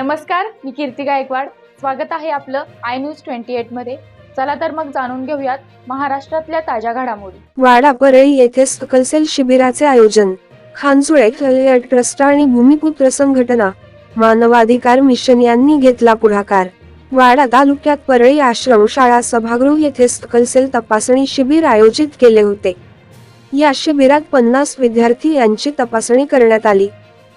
नमस्कार मी कीर्ती गायकवाड. स्वागत आहे आपलं आय न्यूज ट्वेंटी एटमध्ये. चला तर मग जाणून घेऊयात महाराष्ट्रातल्या ताज्या घडामोडी. वाडा परळी येथे सकलसेल शिबिराचे आयोजन. खानसुळे कल्याण ट्रस्ट आणि भूमिपुत्र संघटना मानवाधिकार मिशन यांनी घेतला पुढाकार. वाडा तालुक्यात परळी आश्रम शाळा सभागृह येथे सकलसेल तपासणी शिबिर आयोजित केले होते. या शिबिरात पन्नास विद्यार्थी यांची तपासणी करण्यात आली.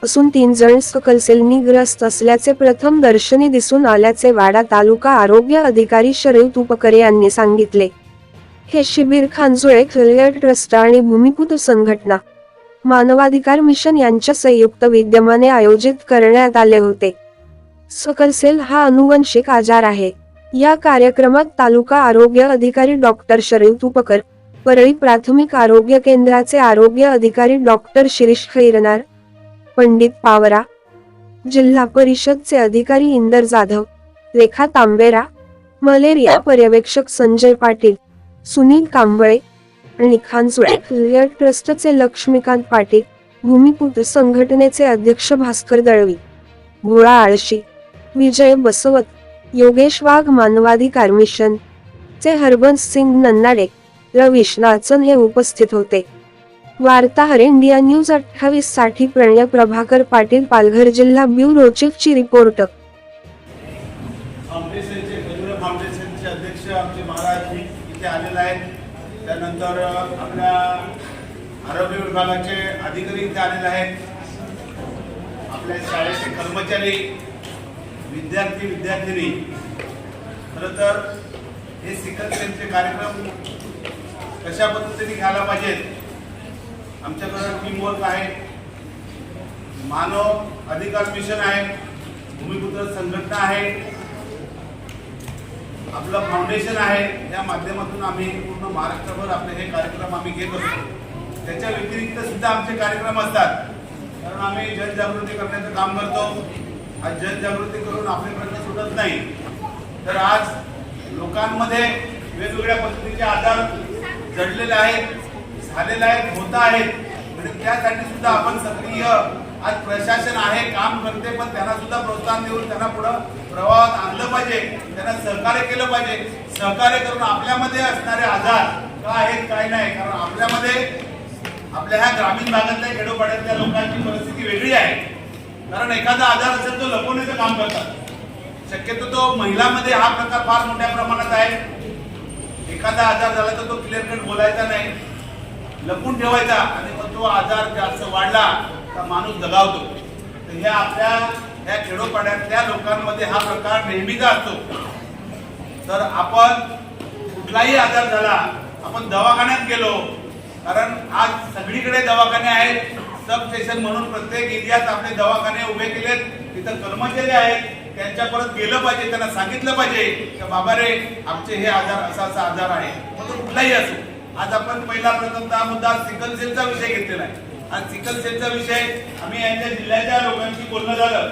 असून तीन जण सकलसेलनी ग्रस्त असल्याचे प्रथम दर्शनी दिसून आल्याचे वाडा तालुका आरोग्य अधिकारी शरीफ तुपकरे यांनी सांगितले. हे शिबिर खांजुळे कल्याण ट्रस्ट आणि भूमिपूत संघटना मानवाधिकार मिशन यांच्या संयुक्त विद्यमाने आयोजित करण्यात आले होते. सकलसेल हा अनुवंशिक आजार आहे. या कार्यक्रमात तालुका आरोग्य अधिकारी डॉक्टर शरीफ तुपकर परळी प्राथमिक आरोग्य केंद्राचे आरोग्य अधिकारी डॉक्टर शिरीष खैरनार पंडित पावरा जिल्हा परिषदचे अधिकारी इंदर जाधव रेखा तांबेरा मलेरिया पर्यवेक्षक संजय पाटील सुनील कांबळे आणि खानसुळे ट्रस्टचे लक्ष्मीकांत पाटील भूमिपुत्र संघटनेचे अध्यक्ष भास्कर दळवी भोळा आळशी विजय बसवत योगेश वाघ मानवाधिकार मिशन चे हरबंस सिंग नन्नाडे रवीश नाचन हे उपस्थित होते. वार्ताहर इंडिया न्यूज अठ्ठावीससाठी प्रणय प्रभाकर पाटील पालघर जिल्हा ब्युरो चीफ ची रिपोर्ट. फाउंडेशनचे अध्यक्ष आमचे महाराज इथे आलेले आहेत. त्यानंतर आपल्या आरोग्य विभागाचे अधिकारी इथे आलेले आहेत. आपल्या शाळेचे कर्मचारी विद्यार्थी विद्यार्थिनी. खरं तर हे सिकल सेलचे कार्यक्रम कशा पद्धतीने घ्यायला पाहिजेत? आमच्याकडं टीमवर्क आहे. मानव अधिकार मिशन आहे. भूमिपुत्र संघटना आहे. आपलं फाउंडेशन आहे. या माध्यमातून आम्ही पूर्ण महाराष्ट्रभर आपले हे कार्यक्रम आम्ही घेत असतो. त्याच्या व्यतिरिक्त सुद्धा आमचे कार्यक्रम असतात. कारण आम्ही जनजागृती करण्याचं काम करतो. आज जनजागृती करून आपले प्रश्न सुटत नाही. तर आज लोकांमध्ये वेगवेगळ्या पद्धतीचे आजार जडलेले आहेत. झालेला आहेत होत आहेत म्हणजे त्यासाठी सुद्धा आपण सक्रिय आज प्रशासन आहे काम करते पण त्यांना सुद्धा प्रोत्साहन देऊन त्यांना पुढं प्रवाहात आणलं पाहिजे. त्यांना सहकार्य केलं पाहिजे. सहकार्य करून आपल्यामध्ये असणारे आजार का आहेत काय नाही कारण आपल्यामध्ये आपल्या ह्या ग्रामीण भागातल्या खेडोपाड्यातल्या लोकांची परिस्थिती वेगळी आहे. कारण एखादा आजार असेल तो लपवण्याचं काम करतात. शक्यतो तो महिलांमध्ये हा प्रकार फार मोठ्या प्रमाणात आहे. एखादा आजार झाला तर तो क्लिअर कट बोलायचा नाही. लपून ठेवायचा आणि मग तो आजार जास्त वाढला तर माणूस दगावतो. तर हे आपल्या या खेडोपाड्यातल्या लोकांमध्ये हा प्रकार नेहमीचा असतो. तर आपण कुठलाही आजार झाला आपण दवाखान्यात गेलो कारण आज सगळीकडे दवाखाने आहेत. सब स्टेशन म्हणून प्रत्येक एरियात आपले दवाखाने उभे केलेत. तिथं कर्मचारी आहेत. त्यांच्या परत गेलं पाहिजे त्यांना सांगितलं पाहिजे की बाबा रे आमचे हे आजार असा असा आजार आहे. मग तो कुठलाही असो. आज आपण पहिला प्रथमतः मुद्दा सिकल सेलचा विषय घेतलेला आहे. आज सिकल सेलचा विषय आम्ही यांच्या जिल्ह्याच्या लोकांशी बोलणं झालं.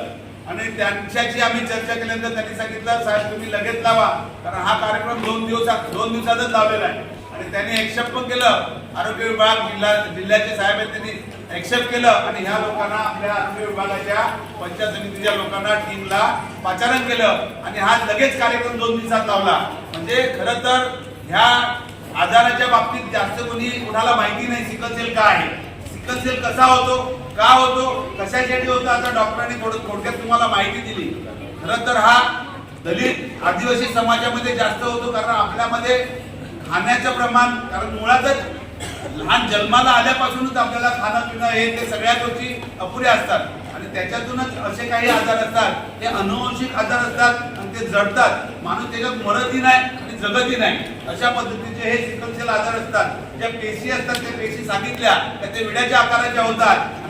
आणि त्यांच्याशी आम्ही चर्चा केल्यानंतर त्यांनी सांगितलं साहेब तुम्ही लगेच लावा. कारण हा कार्यक्रम दोन दिवसात दोन दिवसातच लावलेला आहे. आणि त्यांनी एक्सेप्ट पण केलं. आरोग्य विभाग जिल्हा जिल्ह्याचे साहेब आहेत त्यांनी एक्सेप्ट केलं. आणि ह्या लोकांना आपल्या आरोग्य विभागाच्या पंचायत समितीच्या लोकांना टीमला पाचारण केलं. आणि हा लगेच कार्यक्रम दोन दिवसात लावला. म्हणजे खरं तर ह्या आजाराच्या बाबतीत जास्त कोणी कुणाला माहिती नाही सिकल सेल का आहे. सिकल सेल कसा होतो का होतो कशासाठी होतो आता डॉक्टरांनी थोडं थोडक्यात तुम्हाला माहिती दिली. खरं तर हा दलित आदिवासी समाजामध्ये जास्त होतो कारण आपल्यामध्ये खाण्याचं प्रमाण कारण मुळातच लहान जन्माला आल्यापासूनच आपल्याला खाणं पिणं हे ते सगळ्या गोष्टी अपुऱ्या असतात. आणि त्याच्यातूनच असे काही आजार असतात ते अनुवंशिक आजार असतात आणि ते जडतात. माणूस त्याच्यात मरतही नाही जगती नाही. अशा पद्धतीचे हे सिकलसेल आजार असतात. ज्या पेशी असतात त्या पेशी सांगितल्या त्या विड्याच्या आकाराच्या होतात. आणि